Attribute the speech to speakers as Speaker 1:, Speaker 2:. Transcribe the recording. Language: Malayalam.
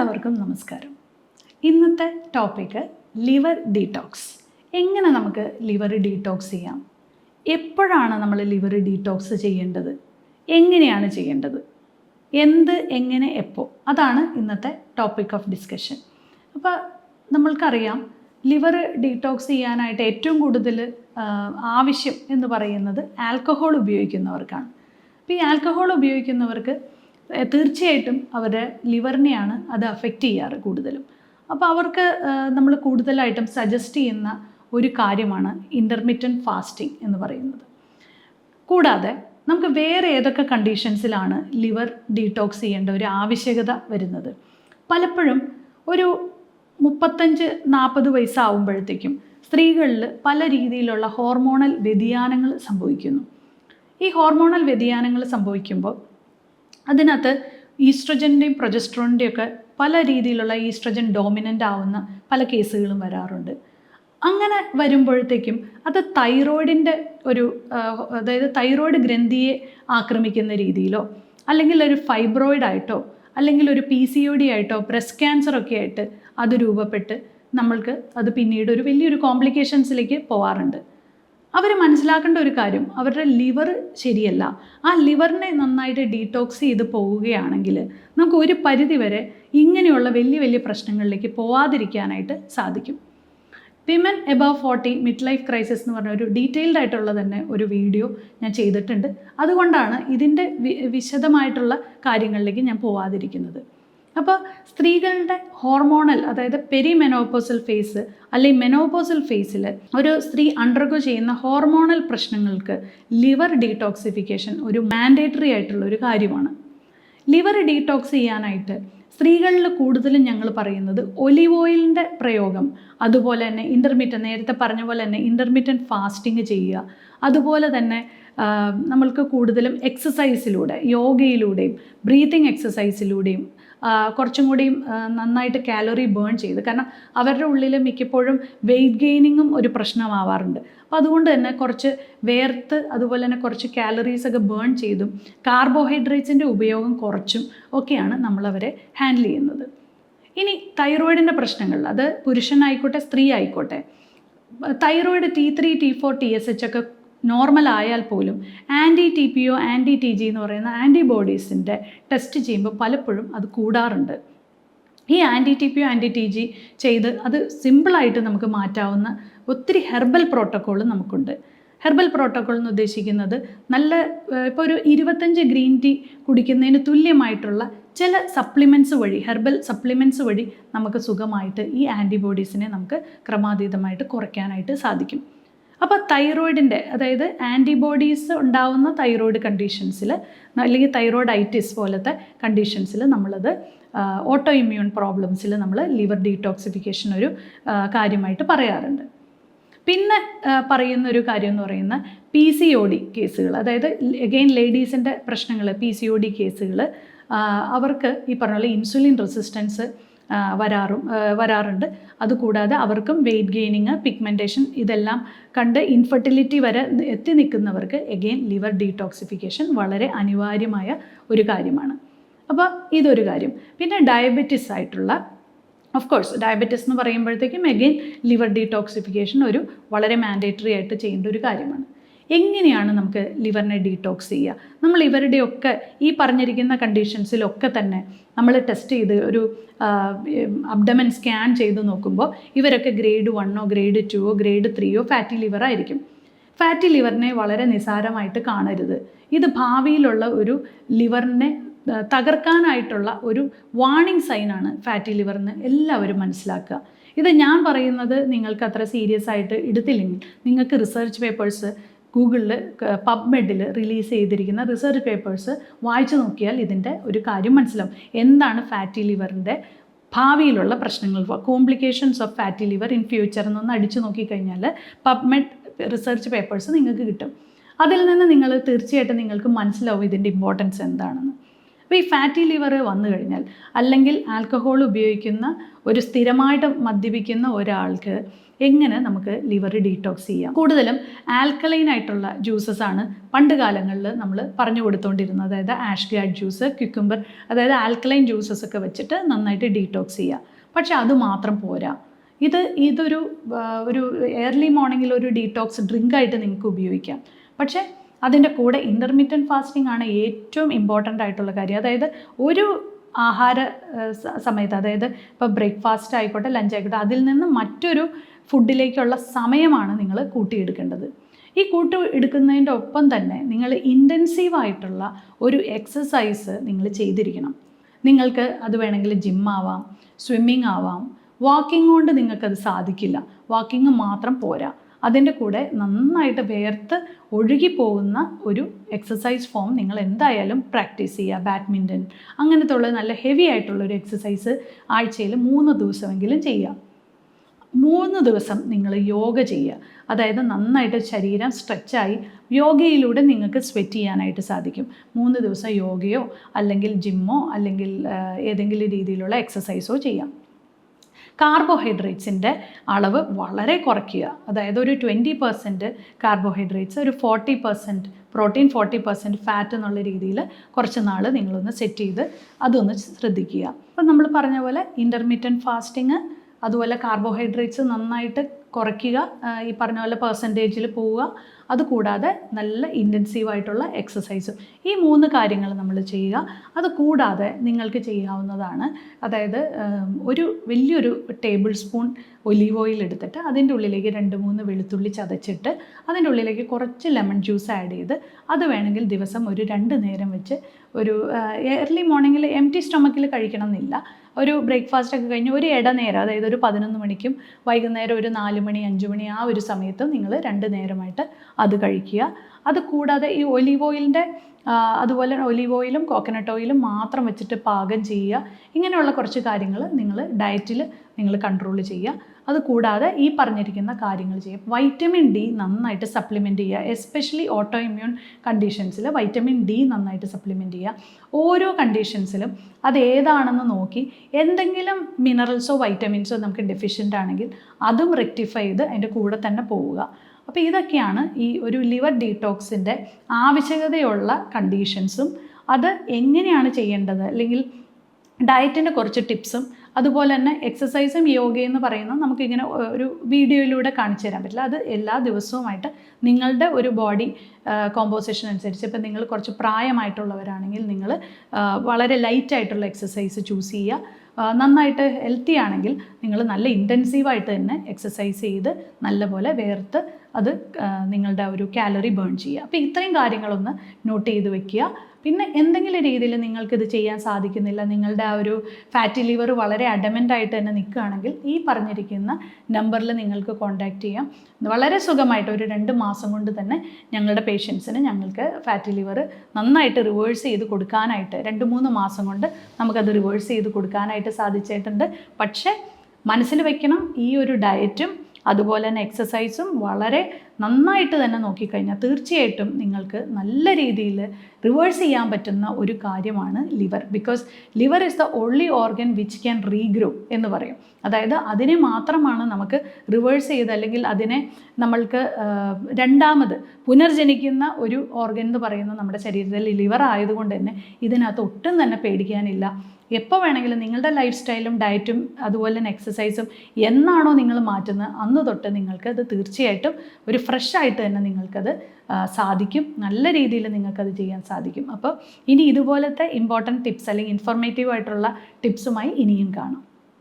Speaker 1: എല്ലാവർക്കും നമസ്കാരം. ഇന്നത്തെ ടോപ്പിക്ക് ലിവർ ഡീടോക്സ് എങ്ങനെ നമുക്ക് ലിവർ ഡീടോക്സ് ചെയ്യാം? എപ്പോഴാണ് നമ്മൾ ലിവർ ഡീടോക്സ് ചെയ്യേണ്ടത്? എങ്ങനെയാണ് ചെയ്യേണ്ടത്? എന്ത് എങ്ങനെ എപ്പോൾ അതാണ് ഇന്നത്തെ ടോപ്പിക് ഓഫ് ഡിസ്കഷൻ അപ്പോൾ നമ്മൾക്കറിയാം ലിവർ ഡീടോക്സ് ചെയ്യാനായിട്ട് ഏറ്റവും കൂടുതൽ ആവശ്യം എന്ന് പറയുന്നത് ആൽക്കഹോൾ ഉപയോഗിക്കുന്നവർക്കാണ്. അപ്പോൾ ഈ ആൽക്കഹോൾ ഉപയോഗിക്കുന്നവർക്ക് തീർച്ചയായിട്ടും അവരുടെ ലിവറിനെയാണ് അത് അഫക്റ്റ് ചെയ്യാറ് കൂടുതലും. അപ്പോൾ അവർക്ക് നമ്മൾ കൂടുതലായിട്ടും സജസ്റ്റ് ചെയ്യുന്ന ഒരു കാര്യമാണ് ഇന്റർമീഡിയന്റ് ഫാസ്റ്റിംഗ് എന്ന് പറയുന്നത്. കൂടാതെ നമുക്ക് വേറെ ഏതൊക്കെ കണ്ടീഷൻസിലാണ് ലിവർ ഡീടോക്സ് ചെയ്യേണ്ട ഒരു ആവശ്യകത വരുന്നത്? പലപ്പോഴും ഒരു മുപ്പത്തഞ്ച് നാൽപ്പത് വയസ്സാവുമ്പോഴത്തേക്കും സ്ത്രീകളിൽ പല രീതിയിലുള്ള ഹോർമോണൽ വ്യതിയാനങ്ങൾ സംഭവിക്കുന്നു. ഈ ഹോർമോണൽ വ്യതിയാനങ്ങൾ സംഭവിക്കുമ്പോൾ അതിനകത്ത് ഈസ്ട്രജന്റെയും പ്രൊജസ്ട്രോണിന്റെയും ഒക്കെ പല രീതിയിലുള്ള ഈസ്ട്രജൻ ഡോമിനന്റ് ആവുന്ന പല കേസുകളും വരാറുണ്ട്. അങ്ങനെ വരുമ്പോഴത്തേക്കും അത് തൈറോയിഡിന്റെ ഒരു അതായത് തൈറോയിഡ് ഗ്രന്ഥിയെ ആക്രമിക്കുന്ന രീതിയിലോ അല്ലെങ്കിൽ ഒരു ഫൈബ്രോയിഡ് ആയിട്ടോ അല്ലെങ്കിൽ ഒരു പി സി ഒ ഡി ആയിട്ടോ ബ്രസ്റ്റ് ക്യാൻസർ ഒക്കെ ആയിട്ട് അത് രൂപപ്പെട്ട് നമ്മൾക്ക് അത് പിന്നീട് ഒരു വലിയൊരു കോംപ്ലിക്കേഷൻസിലേക്ക് പോവാറുണ്ട്. അവർ മനസ്സിലാക്കേണ്ട ഒരു കാര്യം അവരുടെ ലിവർ ശരിയല്ല. ആ ലിവറിനെ നന്നായിട്ട് ഡീടോക്സ് ചെയ്ത് പോവുകയാണെങ്കിൽ നമുക്ക് ഒരു പരിധിവരെ ഇങ്ങനെയുള്ള വലിയ വലിയ പ്രശ്നങ്ങളിലേക്ക് പോവാതിരിക്കാനായിട്ട് സാധിക്കും. Women above forty mid life crisis എന്ന് പറഞ്ഞ ഒരു ഡീറ്റെയിൽഡ് ആയിട്ടുള്ള തന്നെ ഒരു വീഡിയോ ഞാൻ ചെയ്തിട്ടുണ്ട്. അതുകൊണ്ടാണ് ഇതിന്റെ വിശദമായിട്ടുള്ള കാര്യങ്ങളിലേക്ക് ഞാൻ പോവാതിരിക്കുന്നത്. അപ്പോൾ സ്ത്രീകളുടെ ഹോർമോണൽ അതായത് പെരിമെനോപോസൽ ഫേസ് അല്ലെങ്കിൽ മെനോപോസൽ ഫേസിൽ ഒരു സ്ത്രീ അണ്ടർഗോ ചെയ്യുന്ന ഹോർമോണൽ പ്രശ്നങ്ങൾക്ക് ലിവർ ഡീടോക്സിഫിക്കേഷൻ ഒരു മാൻഡേറ്ററി ആയിട്ടുള്ള ഒരു കാര്യമാണ്. ലിവർ ഡീടോക്സ് ചെയ്യാനായിട്ട് സ്ത്രീകളിൽ കൂടുതലും ഞങ്ങൾ പറയുന്നത് ഒലിവ് ഓയിലിന്റെ പ്രയോഗം അതുപോലെ തന്നെ ഇന്റർമീഡിയൻ നേരത്തെ പറഞ്ഞ പോലെ തന്നെ ഇന്റർമീറ്റൻ ഫാസ്റ്റിംഗ് ചെയ്യുക അതുപോലെ തന്നെ നമ്മൾക്ക് കൂടുതലും എക്സസൈസിലൂടെ യോഗയിലൂടെയും ബ്രീത്തിങ് എക്സസൈസിലൂടെയും കുറച്ചും കൂടി നന്നായിട്ട് കാലറി ബേൺ ചെയ്ത്. കാരണം അവരുടെ ഉള്ളിൽ മിക്കപ്പോഴും വെയിറ്റ് ഗെയിനിങ്ങും ഒരു പ്രശ്നമാവാറുണ്ട്. അപ്പോൾ അതുകൊണ്ട് തന്നെ കുറച്ച് വേർത്ത് അതുപോലെ തന്നെ കുറച്ച് കാലറീസ് ഒക്കെ ബേൺ ചെയ്തും കാർബോഹൈഡ്രേറ്റ്സിന്റെ ഉപയോഗം കുറച്ചും ഒക്കെയാണ് നമ്മളവരെ ഹാൻഡിൽ ചെയ്യുന്നത്. ഇനി തൈറോയിഡിന്റെ പ്രശ്നങ്ങൾ. അത് പുരുഷനായിക്കോട്ടെ സ്ത്രീ ആയിക്കോട്ടെ thyroid T three T four T S H ഒക്കെ നോർമൽ ആയാൽ പോലും anti T P O anti T G എന്ന് പറയുന്ന ആന്റിബോഡീസിന്റെ ടെസ്റ്റ് ചെയ്യുമ്പോൾ പലപ്പോഴും അത് കൂടാറുണ്ട്. ഈ anti T P O anti T G ചെയ്ത് അത് സിമ്പിളായിട്ട് നമുക്ക് മാറ്റാവുന്ന ഒത്തിരി ഹെർബൽ പ്രോട്ടോക്കോൾ നമുക്കുണ്ട്. ഹെർബൽ പ്രോട്ടോക്കോൾ എന്ന് ഉദ്ദേശിക്കുന്നത് നല്ല ഇപ്പോൾ ഒരു ഇരുപത്തഞ്ച് ഗ്രീൻ ടീ കുടിക്കുന്നതിന് തുല്യമായിട്ടുള്ള ചില സപ്ലിമെന്റ്സ് വഴി ഹെർബൽ സപ്ലിമെന്റ്സ് വഴി നമുക്ക് സുഖമായിട്ട് ഈ ആന്റിബോഡീസിനെ നമുക്ക് ക്രമാതീതമായിട്ട് കുറയ്ക്കാനായിട്ട് സാധിക്കും. അപ്പോൾ തൈറോയിഡിന്റെ അതായത് ആന്റിബോഡീസ് ഉണ്ടാവുന്ന തൈറോയിഡ് കണ്ടീഷൻസിൽ അല്ലെങ്കിൽ തൈറോയിഡൈറ്റിസ് പോലത്തെ കണ്ടീഷൻസിൽ നമ്മളത് ഓട്ടോ ഇമ്മ്യൂൺ പ്രോബ്ലംസിൽ നമ്മൾ ലിവർ ഡീടോക്സിഫിക്കേഷൻ ഒരു കാര്യമായിട്ട് പറയാറുണ്ട്. പിന്നെ പറയുന്ന ഒരു കാര്യം എന്ന് പറയുന്ന പി സി ഒ ഡി കേസുകൾ അതായത് എഗെയിൻ ലേഡീസിന്റെ പ്രശ്നങ്ങൾ പി സി ഒ ഡി കേസുകൾ അവർക്ക് ഈ പറഞ്ഞ പോലെ ഇൻസുലിൻ റെസിസ്റ്റൻസ് വരാറും വരാറുണ്ട്. അതുകൂടാതെ അവർക്കും വെയിറ്റ് ഗെയിനിങ് പിഗ്മെന്റേഷൻ ഇതെല്ലാം കണ്ട് ഇൻഫെർട്ടിലിറ്റി വരെ എത്തി നിൽക്കുന്നവർക്ക് എഗെയിൻ ലിവർ ഡീടോക്സിഫിക്കേഷൻ വളരെ അനിവാര്യമായ ഒരു കാര്യമാണ്. അപ്പോൾ ഇതൊരു കാര്യം. പിന്നെ ഡയബറ്റിസ് ആയിട്ടുള്ള ഓഫ് കോഴ്സ് ഡയബറ്റിസ് എന്ന് പറയുമ്പോഴത്തേക്കും എഗെയിൻ ലിവർ ഡീടോക്സിഫിക്കേഷൻ ഒരു വളരെ മാൻഡേറ്ററി ആയിട്ട് ചെയ്യേണ്ട ഒരു കാര്യമാണ്. എങ്ങനെയാണ് നമുക്ക് ലിവറിനെ ഡീടോക്സ് ചെയ്യുക? നമ്മൾ ഇവരുടെയൊക്കെ ഈ പറഞ്ഞിരിക്കുന്ന കണ്ടീഷൻസിലൊക്കെ തന്നെ നമ്മൾ ടെസ്റ്റ് ചെയ്ത് ഒരു അബ്ഡമൻ സ്കാൻ ചെയ്ത് നോക്കുമ്പോൾ ഇവരൊക്കെ ഗ്രേഡ് വണ്ണോ ഗ്രേഡ് ടുവോ ഗ്രേഡ് ത്രീയോ ഫാറ്റി ലിവർ ആയിരിക്കും. ഫാറ്റി ലിവറിനെ വളരെ നിസാരമായിട്ട് കാണരുത്. ഇത് ഭാവിയിലുള്ള ഒരു ലിവറിനെ തകർക്കാനായിട്ടുള്ള ഒരു വാണിംഗ് സൈനാണ് ഫാറ്റി ലിവറിന് എല്ലാവരും മനസ്സിലാക്കുക. ഇത് ഞാൻ പറയുന്നത് നിങ്ങൾക്ക് അത്ര സീരിയസ് ആയിട്ട് എടുത്തില്ലെങ്കിൽ നിങ്ങൾക്ക് റിസർച്ച് പേപ്പേഴ്സ് ഗൂഗിളിൽ പബ്മെഡിൽ റിലീസ് ചെയ്തിരിക്കുന്ന റിസർച്ച് പേപ്പേഴ്സ് വായിച്ചു നോക്കിയാൽ ഇതിന്റെ ഒരു കാര്യം മനസ്സിലാവും. എന്താണ് ഫാറ്റി ലിവറിന്റെ ഭാവിയിലുള്ള പ്രശ്നങ്ങൾ? Complications of fatty liver in future എന്നൊന്ന് അടിച്ചു നോക്കിക്കഴിഞ്ഞാൽ പബ്മെഡ് റിസർച്ച് പേപ്പേഴ്സ് നിങ്ങൾക്ക് കിട്ടും. അതിൽ നിന്ന് നിങ്ങൾ തീർച്ചയായിട്ടും നിങ്ങൾക്ക് മനസ്സിലാവും ഇതിന്റെ ഇമ്പോർട്ടൻസ് എന്താണെന്ന്. അപ്പോൾ ഈ ഫാറ്റി ലിവർ വന്നു കഴിഞ്ഞാൽ അല്ലെങ്കിൽ ആൽക്കഹോൾ ഉപയോഗിക്കുന്ന ഒരു സ്ഥിരമായിട്ട് മദ്യപിക്കുന്ന ഒരാൾക്ക് എങ്ങനെ നമുക്ക് ലിവർ ഡീറ്റോക്സ് ചെയ്യാം? കൂടുതലും ആൽക്കലൈൻ ആയിട്ടുള്ള ജ്യൂസസ് ആണ് പണ്ട് കാലങ്ങളിൽ നമ്മൾ പറഞ്ഞു കൊടുത്തുകൊണ്ടിരുന്നത് അതായത് ആഷ് ഗാഡ് ജ്യൂസ് ക്യുക്കുംബർ അതായത് ആൽക്കലൈൻ ജ്യൂസസ് ഒക്കെ വെച്ചിട്ട് നന്നായിട്ട് ഡീറ്റോക്സ് ചെയ്യുക പക്ഷെ അത് മാത്രം പോരാ. ഇത് ഇതൊരു ഒരു ഏർലി മോർണിംഗിൽ ഒരു ഡീറ്റോക്സ് ഡ്രിങ്ക് ആയിട്ട് നിങ്ങൾക്ക് ഉപയോഗിക്കാം. പക്ഷേ അതിന്റെ കൂടെ ഇന്റർമീഡിയന്റ് ഫാസ്റ്റിംഗ് ആണ് ഏറ്റവും ഇമ്പോർട്ടന്റ് ആയിട്ടുള്ള കാര്യം. അതായത് ഒരു ആഹാര സമയത്ത് അതായത് ഇപ്പോൾ ബ്രേക്ക്ഫാസ്റ്റ് ആയിക്കോട്ടെ ലഞ്ച് ആയിക്കോട്ടെ അതിൽ നിന്ന് മറ്റൊരു ഫുഡിലേക്കുള്ള സമയമാണ് നിങ്ങൾ കൂട്ടിയെടുക്കേണ്ടത്. ഈ കൂട്ടി എടുക്കുന്നതിന്റെ ഒപ്പം തന്നെ നിങ്ങൾ ഇന്റൻസീവായിട്ടുള്ള ഒരു എക്സസൈസ് നിങ്ങൾ ചെയ്തിരിക്കണം. നിങ്ങൾക്ക് അത് വേണമെങ്കിൽ ജിം ആവാം സ്വിമ്മിങ് ആവാം വാക്കിംഗ് കൊണ്ട് നിങ്ങൾക്കത് സാധിക്കില്ല. വാക്കിംഗ് മാത്രം പോരാ. അതിന്റെ കൂടെ നന്നായിട്ട് വേർത്ത് ഒഴുകി പോകുന്ന ഒരു എക്സസൈസ് ഫോം നിങ്ങൾ എന്തായാലും പ്രാക്ടീസ് ചെയ്യുക. ബാഡ്മിന്റൺ അങ്ങനത്തെ ഉള്ള നല്ല ഹെവി ആയിട്ടുള്ള ഒരു എക്സസൈസ് ആഴ്ചയിൽ മൂന്ന് ദിവസമെങ്കിലും ചെയ്യുക. മൂന്ന് ദിവസം നിങ്ങൾ യോഗ ചെയ്യുക. അതായത് നന്നായിട്ട് ശരീരം സ്ട്രെച്ചായി യോഗയിലൂടെ നിങ്ങൾക്ക് സ്വെറ്റ് ചെയ്യാനായിട്ട് സാധിക്കും. മൂന്ന് ദിവസം യോഗയോ അല്ലെങ്കിൽ ജിമ്മോ അല്ലെങ്കിൽ ഏതെങ്കിലും രീതിയിലുള്ള എക്സസൈസോ ചെയ്യാം. കാർബോഹൈഡ്രേറ്റ്സിന്റെ അളവ് വളരെ കുറയ്ക്കുക. അതായത് ഒരു ട്വന്റി പെർസെന്റ് കാർബോഹൈഡ്രേറ്റ്സ് ഒരു forty percent protein forty percent fat എന്നുള്ള രീതിയിൽ കുറച്ച് നാൾ നിങ്ങളൊന്ന് സെറ്റ് ചെയ്ത് അതൊന്ന് ശ്രദ്ധിക്കുക. അപ്പം നമ്മൾ പറഞ്ഞ പോലെ ഇന്റർമീഡിയന്റ് ഫാസ്റ്റിങ് അതുപോലെ കാർബോഹൈഡ്രേറ്റ്സ് നന്നായിട്ട് കുറയ്ക്കുക ഈ പറഞ്ഞ പോലെ പെർസെന്റേജിൽ പോവുക അതുകൂടാതെ നല്ല ഇന്റൻസീവ് ആയിട്ടുള്ള എക്സസൈസും ഈ മൂന്ന് കാര്യങ്ങൾ നമ്മൾ ചെയ്യുക. അത് കൂടാതെ നിങ്ങൾക്ക് ചെയ്യാവുന്നതാണ്. അതായത് ഒരു വലിയൊരു ടേബിൾ സ്പൂൺ ഒലീവ് ഓയിൽ എടുത്തിട്ട് അതിന്റെ ഉള്ളിലേക്ക് രണ്ട് മൂന്ന് വെളുത്തുള്ളി ചതച്ചിട്ട് അതിന്റെ ഉള്ളിലേക്ക് കുറച്ച് ലെമൺ ജ്യൂസ് ആഡ് ചെയ്ത് അത് വേണമെങ്കിൽ ദിവസം ഒരു രണ്ട് നേരം വെച്ച് ഒരു ഏർലി മോർണിംഗിൽ എം ടി സ്റ്റൊമക്കിൽ കഴിക്കണം എന്നില്ല ഒരു ബ്രേക്ക്ഫാസ്റ്റ് ഒക്കെ കഴിഞ്ഞ് ഒരു ഇടനേരം അതായത് ഒരു പതിനൊന്ന് മണിക്കും വൈകുന്നേരം ഒരു നാല് മണി അഞ്ച് മണി ആ ഒരു സമയത്ത് നിങ്ങൾ രണ്ട് നേരമായിട്ട് അത് കഴിക്കുക. അത് കൂടാതെ ഈ ഒലീവ് ഓയിലിന്റെ അതുപോലെ ഒലീവ് ഓയിലും കോക്കനട്ട് ഓയിലും മാത്രം വെച്ചിട്ട് പാകം ചെയ്യുക. ഇങ്ങനെയുള്ള കുറച്ച് കാര്യങ്ങൾ നിങ്ങൾ ഡയറ്റിൽ നിങ്ങൾ കൺട്രോൾ ചെയ്യുക. അത് കൂടാതെ ഈ പറഞ്ഞിരിക്കുന്ന കാര്യങ്ങൾ ചെയ്യുക. വൈറ്റമിൻ ഡി നന്നായിട്ട് സപ്ലിമെന്റ് ചെയ്യുക. എസ്പെഷ്യലി ഓട്ടോ ഇമ്മ്യൂൺ കണ്ടീഷൻസിൽ വൈറ്റമിൻ ഡി നന്നായിട്ട് സപ്ലിമെന്റ് ചെയ്യുക. ഓരോ കണ്ടീഷൻസിലും അത് ഏതാണെന്ന് നോക്കി എന്തെങ്കിലും മിനറൽസോ വൈറ്റമിൻസോ നമുക്ക് ഡെഫിഷ്യന്റ് ആണെങ്കിൽ അതും റെക്ടിഫൈ ചെയ്ത് അതിന്റെ കൂടെ തന്നെ പോവുക. അപ്പോൾ ഇതൊക്കെയാണ് ഈ ഒരു ലിവർ ഡീടോക്സിന്റെ ആവശ്യകതയുള്ള കണ്ടീഷൻസും. അത് എങ്ങനെയാണ് ചെയ്യേണ്ടത്? അല്ലെങ്കിൽ ഡയറ്റിന്റെ കുറച്ച് ടിപ്സും അതുപോലെ തന്നെ എക്സസൈസും യോഗയെന്ന് പറയുന്നത് നമുക്കിങ്ങനെ ഒരു വീഡിയോയിലൂടെ കാണിച്ചു തരാൻ പറ്റില്ല. അത് എല്ലാ ദിവസവുമായിട്ട് നിങ്ങളുടെ ഒരു ബോഡി കോമ്പോസിഷൻ അനുസരിച്ച് ഇപ്പം നിങ്ങൾ കുറച്ച് പ്രായമായിട്ടുള്ളവരാണെങ്കിൽ നിങ്ങൾ വളരെ ലൈറ്റ് ആയിട്ടുള്ള എക്സസൈസ് ചൂസ് ചെയ്യുക. നന്നായിട്ട് ഹെൽത്തി ആണെങ്കിൽ നിങ്ങൾ നല്ല ഇന്റൻസീവായിട്ട് തന്നെ എക്സസൈസ് ചെയ്ത് നല്ലപോലെ വേർത്ത് അത് നിങ്ങളുടെ ഒരു കാലറി ബേൺ ചെയ്യുക. അപ്പോൾ ഇത്രയും കാര്യങ്ങളൊന്ന് നോട്ട് ചെയ്ത് വെക്കുക. പിന്നെ എന്തെങ്കിലും രീതിയിൽ നിങ്ങൾക്കിത് ചെയ്യാൻ സാധിക്കുന്നില്ല നിങ്ങളുടെ ആ ഒരു ഫാറ്റി ലിവർ വളരെ അഡമന്റ് ആയിട്ട് തന്നെ നിൽക്കുകയാണെങ്കിൽ ഈ പറഞ്ഞിരിക്കുന്ന നമ്പറിൽ നിങ്ങൾക്ക് കോൺടാക്റ്റ് ചെയ്യാം. വളരെ സുഖമായിട്ട് ഒരു രണ്ട് മാസം കൊണ്ട് തന്നെ ഞങ്ങളുടെ പേഷ്യൻസിന് ഞങ്ങൾക്ക് ഫാറ്റി ലിവർ നന്നായിട്ട് റിവേഴ്സ് ചെയ്ത് കൊടുക്കാനായിട്ട് രണ്ട് മൂന്ന് മാസം കൊണ്ട് നമുക്കത് റിവേഴ്സ് ചെയ്ത് കൊടുക്കാനായിട്ട് സാധിച്ചിട്ടുണ്ട്. പക്ഷേ മനസ്സിൽ വയ്ക്കണം ഈ ഒരു ഡയറ്റും അതുപോലെ തന്നെ എക്സസൈസും വളരെ നന്നായിട്ട് തന്നെ നോക്കിക്കഴിഞ്ഞാൽ തീർച്ചയായിട്ടും നിങ്ങൾക്ക് നല്ല രീതിയിൽ റിവേഴ്സ് ചെയ്യാൻ പറ്റുന്ന ഒരു കാര്യമാണ് liver because liver is the only organ which can regrow എന്ന് പറയും. അതായത് അതിനെ മാത്രമാണ് നമുക്ക് റിവേഴ്സ് ചെയ്ത് അല്ലെങ്കിൽ അതിനെ നമ്മൾക്ക് രണ്ടാമത് പുനർജനിക്കുന്ന ഒരു ഓർഗൻ എന്ന് പറയുന്നത് നമ്മുടെ ശരീരത്തിൽ ലിവർ ആയതുകൊണ്ട് തന്നെ ഇതിനകത്ത് ഒട്ടും തന്നെ പേടിക്കാനില്ല. എപ്പോൾ വേണമെങ്കിലും നിങ്ങളുടെ ലൈഫ് സ്റ്റൈലും ഡയറ്റും അതുപോലെ തന്നെ എക്സസൈസും എന്നാണോ നിങ്ങൾ മാറ്റുന്നത് അന്ന് തൊട്ട് നിങ്ങൾക്ക് അത് തീർച്ചയായിട്ടും ഒരു ഫ്രഷ് ആയിട്ട് തന്നെ നിങ്ങൾക്കത് സാധിക്കും. നല്ല രീതിയിൽ നിങ്ങൾക്കത് ചെയ്യാൻ സാധിക്കും. അപ്പോൾ ഇനി ഇതുപോലത്തെ ഇമ്പോർട്ടന്റ് ടിപ്സ് അല്ലെങ്കിൽ ഇൻഫോർമേറ്റീവ് ആയിട്ടുള്ള ടിപ്സുമായി ഇനിയും കാണാം.